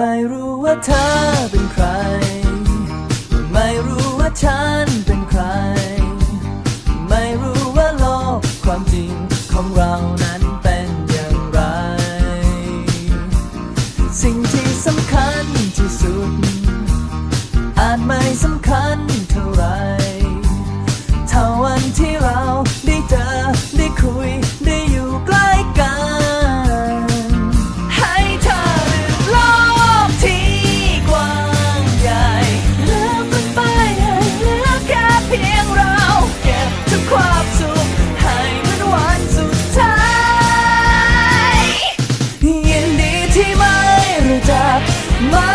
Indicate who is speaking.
Speaker 1: ไม่รู้ว่าเธอเป็นใคร ไม่รู้ว่าฉันเป็นใคร ไม่รู้ว่าโลกความจริงของเรานั้นเป็นอย่างไร สิ่งที่ ที่ไม่รู้จักไม่